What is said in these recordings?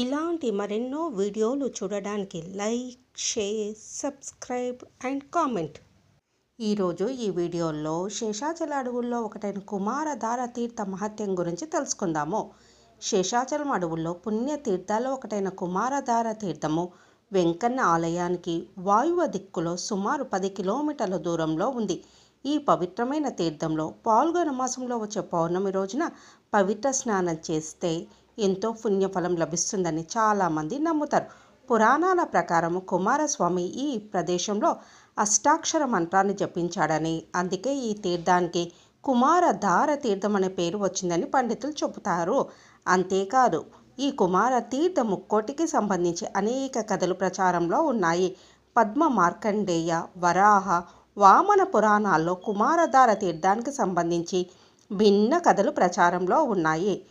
ఇలాంటి మరెన్నో వీడియోలు చూడడానికి like share subscribe and comment. ఈరోజు ఈ వీడియోలో శేషాచల అడవుల్లో ఒకటైన కుమారధార తీర్థ మహత్యం గురించి తెలుసుకుందాము. శేషాచలం అడవుల్లో పుణ్యతీర్థాలు ఒకటైన కుమారధార తీర్థము వెంకన్న ఆలయానికి వాయువ దిక్కులో సుమారు పది కిలోమీటర్ల దూరంలో ఉంది. ఈ పవిత్రమైన తీర్థంలో పాల్గొన మాసంలో వచ్చే పౌర్ణమి రోజున పవిత్ర స్నానం చేస్తే ఎంతో పుణ్యఫలం లభిస్తుందని చాలామంది నమ్ముతారు. పురాణాల ప్రకారం కుమారస్వామి ఈ ప్రదేశంలో అష్టాక్షర మంత్రాన్ని జపించాడని అందుకే ఈ తీర్థానికి కుమారధార తీర్థం అనే పేరు వచ్చిందని పండితులు చెబుతారు. అంతేకాదు ఈ కుమార తీర్థ ముక్కోటికి సంబంధించి అనేక కథలు ప్రచారంలో ఉన్నాయి. పద్మ మార్కండేయ వరాహ వామన పురాణాల్లో కుమారధార తీర్థానికి సంబంధించి భిన్న కథలు ప్రచారంలో ఉన్నాయి.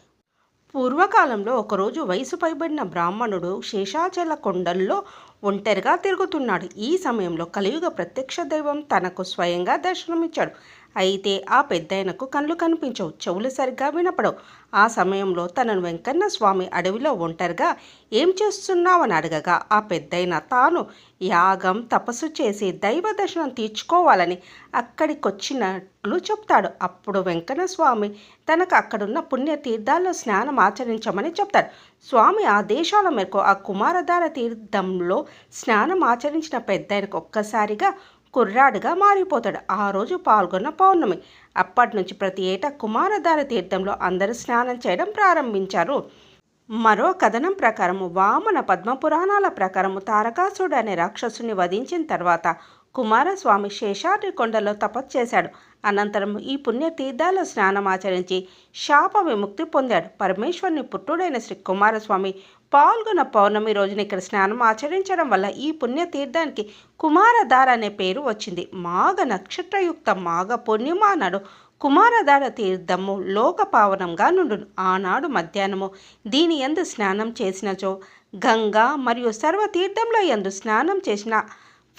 పూర్వకాలంలో ఒకరోజు వయసు పైబడిన బ్రాహ్మణుడు శేషాచల కొండల్లో ఒంటరిగా తిరుగుతున్నాడు. ఈ సమయంలో కలియుగ ప్రత్యక్ష దైవం తనకు స్వయంగా దర్శనమిచ్చాడు. అయితే ఆ పెద్దయనకు కళ్ళు కనిపించవు చెవులు సరిగ్గా వినపడవు. ఆ సమయంలో తనను వెంకన్న స్వామి అడవిలో ఒంటరిగా ఏం చేస్తున్నావని అడగగా ఆ పెద్దయిన తాను యాగం తపస్సు చేసి దైవ దర్శనం తీర్చుకోవాలని అక్కడికొచ్చినట్లు చెప్తాడు. అప్పుడు వెంకన్న స్వామి తనకు అక్కడున్న పుణ్యతీర్థాల్లో స్నానం ఆచరించమని చెప్తాడు. స్వామి ఆదేశాల మేరకు ఆ కుమారధార తీర్థంలో స్నానం ఆచరించిన పెద్దయనకు ఒక్కసారిగా కుర్రాడుగా మారిపోతాడు. ఆ రోజు పాల్గొన్న పౌర్ణమి. అప్పటి నుంచి ప్రతి ఏటా కుమారధార తీర్థంలో అందరూ స్నానం చేయడం ప్రారంభించారు. మరో కథనం ప్రకారము వామన పద్మపురాణాల ప్రకారము తారకాసుడు అనే రాక్షసుని వధించిన తర్వాత కుమారస్వామి శేషాద్రి కొండలో తపస్సు చేశాడు. అనంతరం ఈ పుణ్య స్నానమాచరించి స్నానం ఆచరించి శాప విముక్తి పొందాడు. పరమేశ్వరుని పుట్టుడైన శ్రీ కుమారస్వామి పాల్గొన్న పౌర్ణమి రోజున ఇక్కడ స్నానం ఆచరించడం వల్ల ఈ పుణ్యతీర్థానికి కుమారధార అనే పేరు వచ్చింది. మాఘ నక్షత్రయుక్త మాఘ పూర్ణిమ నాడు కుమారధార తీర్థము లోకపావనంగా నుండును. ఆనాడు మధ్యాహ్నము దీని ఎందు స్నానం చేసినచో గంగా మరియు సర్వతీర్థంలో ఎందు స్నానం చేసిన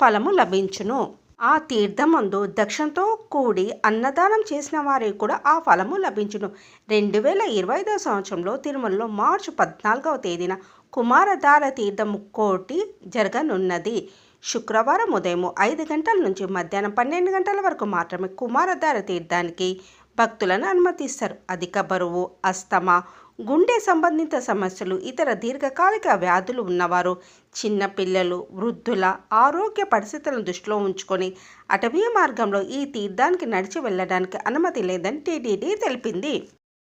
ఫలము లభించును. ఆ తీర్థమందు దక్షంతో కూడి అన్నదానం చేసిన వారికి కూడా ఆ ఫలము లభించును. రెండు వేల ఇరవై ఐదవ సంవత్సరంలో తిరుమలలో మార్చి పద్నాలుగవ తేదీన కుమారధార తీర్థం కోటి జరగనున్నది. శుక్రవారం ఉదయం ఐదు గంటల నుంచి మధ్యాహ్నం పన్నెండు గంటల వరకు మాత్రమే కుమారధార తీర్థానికి భక్తులను అనుమతిస్తారు. అధిక బరువు అస్తమా గుండె సంబంధిత సమస్యలు ఇతర దీర్ఘకాలిక వ్యాధులు ఉన్నవారు చిన్నపిల్లలు వృద్ధుల ఆరోగ్య పరిస్థితులను దృష్టిలో ఉంచుకొని అటవీ మార్గంలో ఈ తీర్థానికి నడిచి వెళ్ళడానికి అనుమతి లేదని టీటీడీ తెలిపింది.